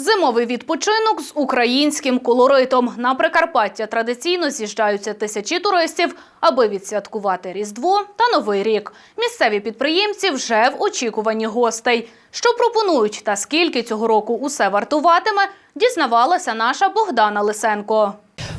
Зимовий відпочинок з українським колоритом. На Прикарпаття традиційно з'їжджаються тисячі туристів, аби відсвяткувати Різдво та Новий рік. Місцеві підприємці вже в очікуванні гостей. Що пропонують та скільки цього року усе вартуватиме, дізнавалася наша Богдана Лисенко.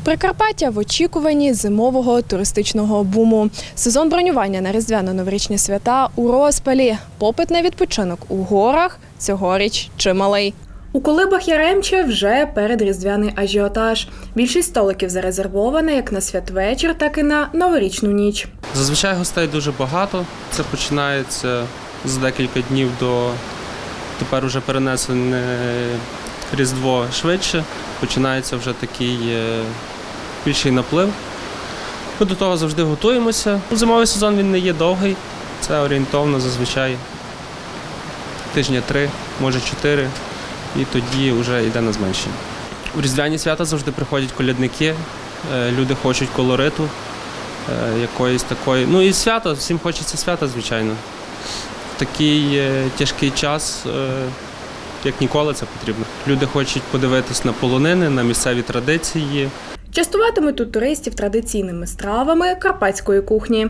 Прикарпаття в очікуванні зимового туристичного буму. Сезон бронювання на різдвяно-новорічні свята у розпалі. Попит на відпочинок у горах цьогоріч чималий. У колибах Яремче вже передріздвяний ажіотаж. Більшість столиків зарезервована як на святвечір, так і на новорічну ніч. Зазвичай гостей дуже багато. Це починається за декілька днів до тепер уже перенесене Різдво швидше. Починається вже такий е, більший наплив. Ми до того завжди готуємося. Зимовий сезон він не є довгий. Це орієнтовно зазвичай тижня три, може чотири, і тоді вже йде на зменшення. У різдвяні свята завжди приходять колядники, е, люди хочуть колориту е, якоїсь такої. Ну і свято, всім хочеться свята, звичайно. В такий е, тяжкий час, як ніколи, це потрібно. Люди хочуть подивитись на полонини, на місцеві традиції. Частуватимуть тут туристів традиційними стравами карпатської кухні.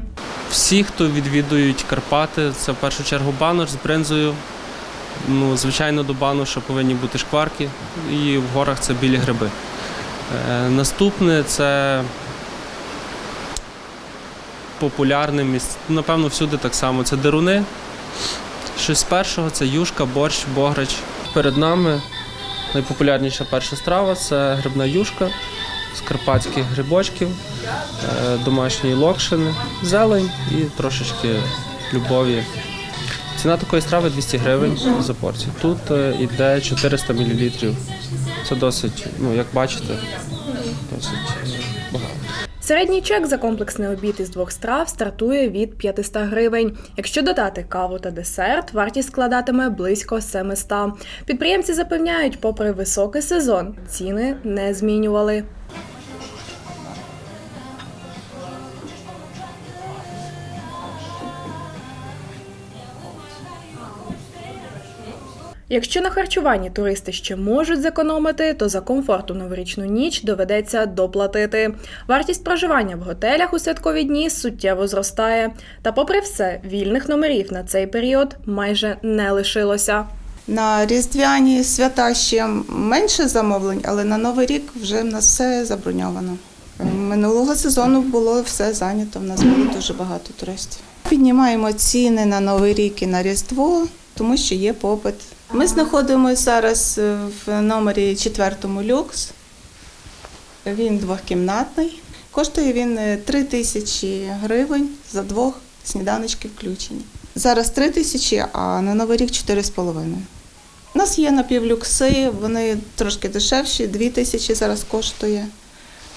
Всі, хто відвідують Карпати, це в першу чергу банош з бринзою. Ну, звичайно, до баноша повинні бути шкварки, і в горах це білі гриби. Е, наступне це популярне місце. Напевно, всюди так само. Це деруни. Щось з першого це юшка, борщ, бограч. Перед нами найпопулярніша перша страва це грибна юшка з карпатських грибочків, е, домашньої локшини, зелень і трошечки любові. Ціна такої страви 200 гривень за порцію. Тут е, йде 400 мл. Це досить, ну як бачите, досить багато. Середній чек за комплексний обід із двох страв стартує від 500 гривень. Якщо додати каву та десерт, вартість складатиме близько 700. Підприємці запевняють, попри високий сезон, ціни не змінювали. Якщо на харчуванні туристи ще можуть зекономити, то за комфорт у новорічну ніч доведеться доплатити. Вартість проживання в готелях у святкові дні суттєво зростає. Та, попри все, вільних номерів на цей період майже не лишилося. На різдвяні свята ще менше замовлень, але на Новий рік вже в нас все заброньовано. Минулого сезону було все зайнято, в нас було дуже багато туристів. Піднімаємо ціни на Новий рік і на Різдво, тому що є попит. Ми знаходимося зараз е, в номері четвертому люкс. Він двохкімнатний. Коштує він е, 3 тисячі гривень за двох сніданочки включені. Зараз 3 тисячі, а на Новий рік 4,5. У нас є напівлюкси, вони трошки дешевші, 2 тисячі зараз коштує.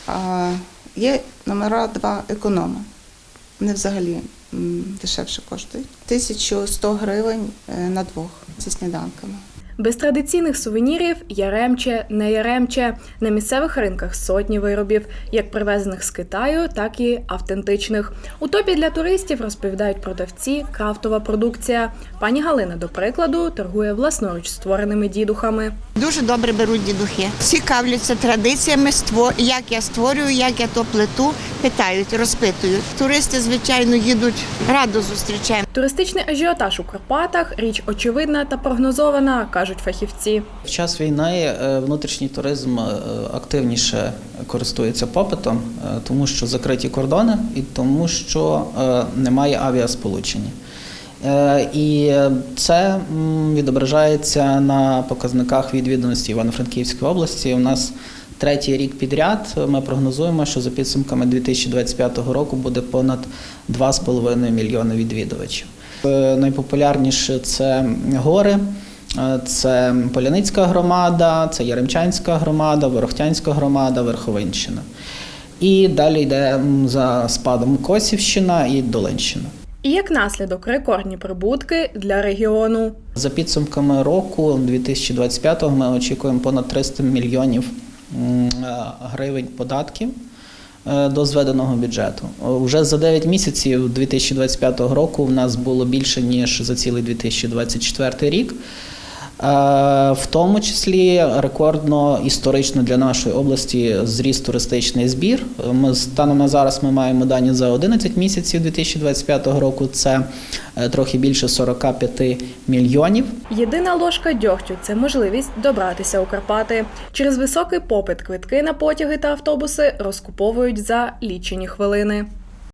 А є номера 2 економа. Вони взагалі дешевше коштують. 1100 гривень е, на двох зі сніданками. Без традиційних сувенірів яремче, не яремче. На місцевих ринках сотні виробів, як привезених з Китаю, так і автентичних. У топі для туристів розповідають продавці крафтова продукція. Пані Галина, до прикладу, торгує власноруч створеними дідухами. Дуже добре беруть дідухи. Цікавляться традиціями, як я створюю, як я то плету, питають, розпитують. Туристи, звичайно, їдуть радо зустрічаємо. Туристичний ажіотаж у Карпатах річ очевидна та прогнозована, кажуть фахівці. В час війни е, внутрішній туризм е, активніше користується попитом, е, тому що закриті кордони і тому, що немає авіасполучення. І це відображається на показниках відвідуваності Івано-Франківської області. У нас третій рік підряд. Ми прогнозуємо, що за підсумками 2025 року буде понад 2,5 мільйони відвідувачів. Найпопулярніше це гори. Е, Це Поляницька громада, це Яремчанська громада, Ворохтянська громада, Верховинщина. І далі йде за спадом Косівщина і Долинщина. І як наслідок рекордні прибутки для регіону. За підсумками року 2025 ми очікуємо понад 300 мільйонів е, гривень податків е, до зведеного бюджету. Уже за 9 місяців 2025 року в нас було більше ніж за цілий 2024 рік. В тому числі рекордно історично для нашої області зріс туристичний збір. Ми станом на зараз ми маємо дані за 11 місяців 2025 року. Це е, трохи більше 45 мільйонів. Єдина ложка дьогтю це можливість добратися у Карпати. Через високий попит квитки на потяги та автобуси розкуповують за лічені хвилини.